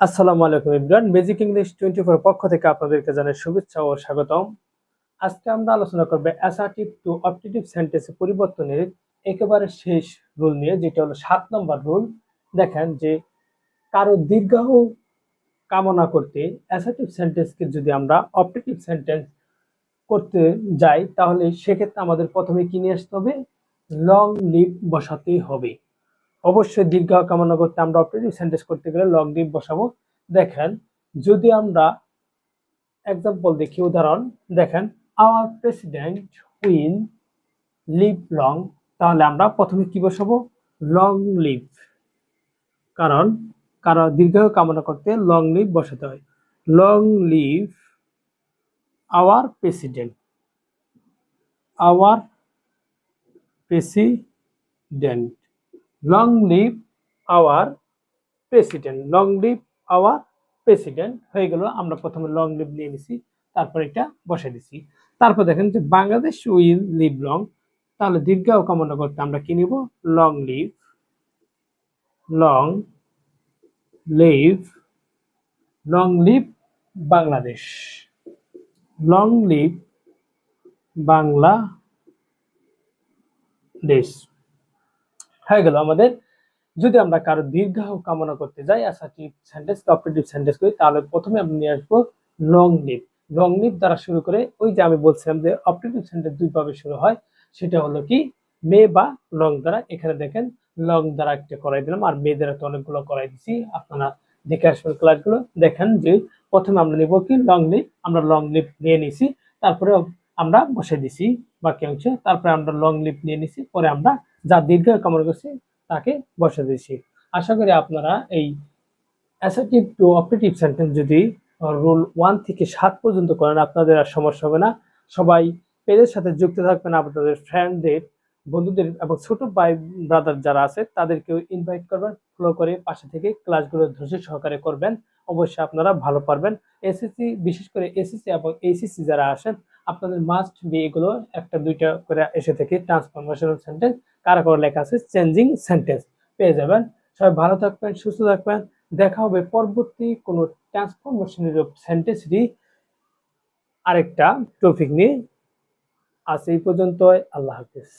আসসালামু আলাইকুম Imran magic English twenty four পক্ষ থেকে আপনাদেরকে জানাই শুভেচ্ছা ও স্বাগতম। আজকে আমরা আলোচনা করব অ্যাসার্টিভ টু অপটেটিভ সেন্টেন্সে পরিবর্তনের একেবারে শেষ রুল নিয়ে, যেটা হলো সাত নম্বর রুল দেখেন যে কারও দীর্ঘ কামনা করতে অ্যাসার্টিভ সেন্টেন্সকে যদি আমরা অপটেটিভ সেন্টেন্স করতে যাই, তাহলে সেক্ষেত্রে আমাদের প্রথমে কি নিয়ে আসতে হবে? লং লিভ বসাতেই হবে। অবশ্যই দীর্ঘ কামনা করতে আমরা অপারেটিভ সেন্টেন্স করতে গেলে লং লিভ বসাবো। দেখেন, যদি আমরা এক্সাম্পল দেখি, উদাহরণ, দেখেন our president will live long তাহলে আমরা প্রথমে কি বসাবো? লং লিভ কারণ কারণ দীর্ঘ কামনা করতে লং লিভ বসাতে হয়। Long live our president our president long live our president long live our president হয়ে গেল, আমরা প্রথমে লং লিভ নিয়ে নিছি, তারপর এটা বসে দিছি। তারপর দেখেন যে বাংলাদেশ উইল লিভ লং তাহলে দীর্ঘ কামনা করতে আমরা কি নিব? Long live long live long live Bangladesh. Long live Bangladesh. হয়ে গেল আমাদের। যদি আমরা কারও দীর্ঘাহ কামনা করতে যাই অ্যাসার্টিভ সেন্টেন্স অপারেটিভ সেন্টেন্স করি, তাহলে প্রথমে আমরা নিয়ে আসব লং লিভ লং লিভ দ্বারা শুরু করে ওই যে আমি বলছিলাম যে অপারেটিভ সেন্টেন্স দুইভাবে শুরু হয়, সেটা হলো কি, মে বা লং দ্বারা। এখানে দেখেন লং দ্বারা একটা করাই দিলাম, আর মে দ্বারা তো অনেকগুলো করাই দিছি। আপনারা দেখে আসবেন ক্লাসগুলো দেখেন যে প্রথমে আমরা নিব কি লং লিভ আমরা লং লিভ নিয়ে নিছি। তারপরে আমরা বসে দিছি, বাকি অংশে। তারপরে আমরা লং লিভ নিয়ে নিছি, পরে আমরা যা দীর্ঘ কামনা করছি তাকে বসে দিয়েছি আশা করি আপনারা এই অ্যাসার্টিভ টু অপারেটিভ সেন্টেন্স যদি রুল ওয়ান থেকে সাত পর্যন্ত করেন, আপনাদের আর সমস্যা হবে না। সবাই পেজের সাথে যুক্ত থাকবেন আপনাদের ফ্রেন্ডদের বন্ধুদের এবং ছোট ভাই ব্রাদার যারা আছে, তাদেরকেও ইনভাইট করবেন ফলো করে পাশে থেকে ক্লাসগুলো ধৈর্য সহকারে করবেন। অবশ্যই আপনারা ভালো পারবেন। এসএসসি বিশেষ করে এসএসসি এবং এইচএসসি যারা আসেন আপনাদের মাস্ট বি এগুলো একটা, দুইটা করে এসে থেকে ট্রান্সফরমেশনাল সেন্টেন্স কারা করে লেখা আছে? চেঞ্জিং সেন্টেন্স পেয়ে যাবেন। সবাই ভালো থাকবেন, সুস্থ থাকবেন। দেখা হবে পরবর্তী কোনো ট্রান্সফরমেশনের সেন্টেন্সটি আরেকটা টপিক নিয়ে। আজ এই পর্যন্ত আল্লাহ হাফিজ।